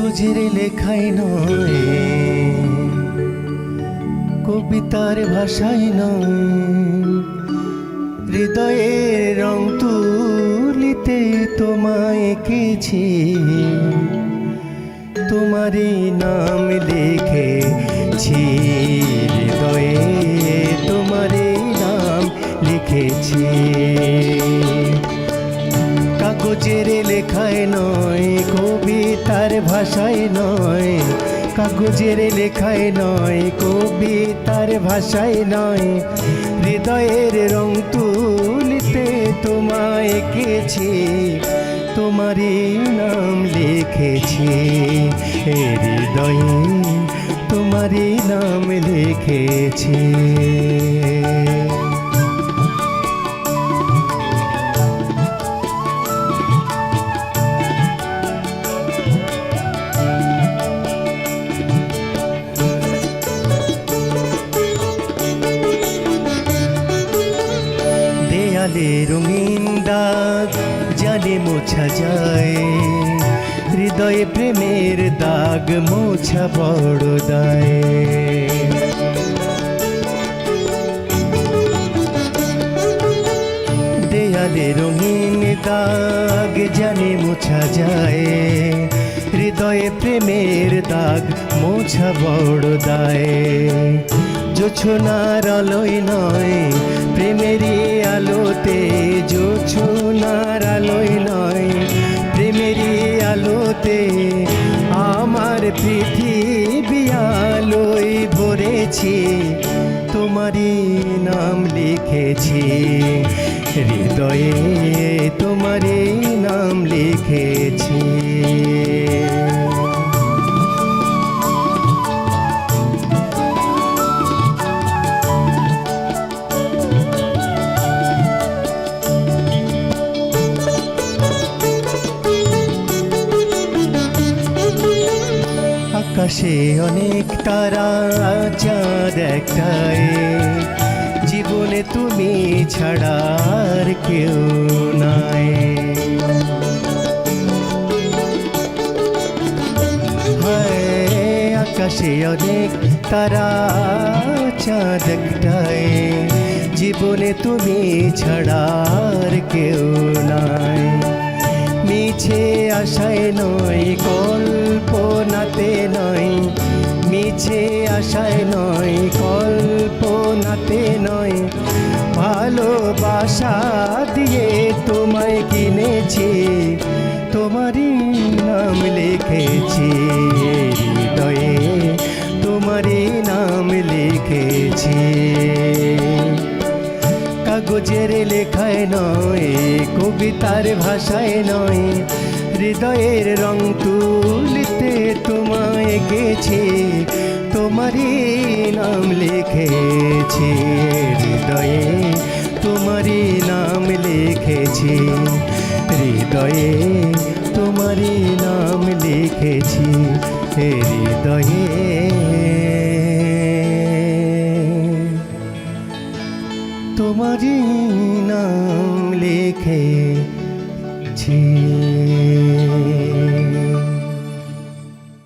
কাগজের লেখায় নয়, কবিতার ভাষায় নয়, হৃদয়ের রং তুলিতে তোমায় এঁকেছি। তোমারই নাম লিখেছি, হৃদয়ে তোমারই নাম লিখেছি। কাগজের লেখায় নয় কবিতার ভাষায় নয়। কাগজের লেখায় নয় কবিতার ভাষায় নয়। হৃদয়ের রং তুলিতে তোমায় এঁকেছি তোমারই নাম লিখেছি। হৃদয়ে তোমারই নাম লিখেছি। দেয়ালে রঙিন দাগ জানে মোছা যায়। হৃদয়ে প্রেমের দাগ মোছা বড় দায়। দেয়ালে রঙিন দাগ জানে মোছা যায়। হৃদয়ে প্রেমের দাগ মোছা বড় দায়। জোছনার আলোয় নয় প্রেমেরই আলোতে জোছনার আলোয় নয় প্রেমেরই আলোতে আমার পৃথিবী আলোয় ভরেছি, তোমারই নাম লিখেছি, হৃদয়ে তোমারই নাম লিখেছি। আকাশে অনেক তারা চাঁদ একটাই। জীবনে তুমি ছাড়া আর কেউ নাই। আকাশে অনেক তারা চাঁদ একটাই। জীবনে তুমি ছাড়া আর কেউ নাই। মিছে আশায় নয় কল্পনাতে নয় মিছে আশায় নয় কল্পনাতে নয় ভালোবাসা দিয়ে তোমায় কিনেছি, তোমারই নাম লিখেছি। কাগজের লেখায় নয়, কবিতার ভাষায় নয়। হৃদয়ের রং তুলিতে তোমায় গেছি, তোমারই নাম লিখেছি। হৃদয়ে তোমারই নাম লিখেছি, হৃদয়ে তোমারই নাম লিখেছি। হৃদয়ে তোমারই নাম লিখেছি।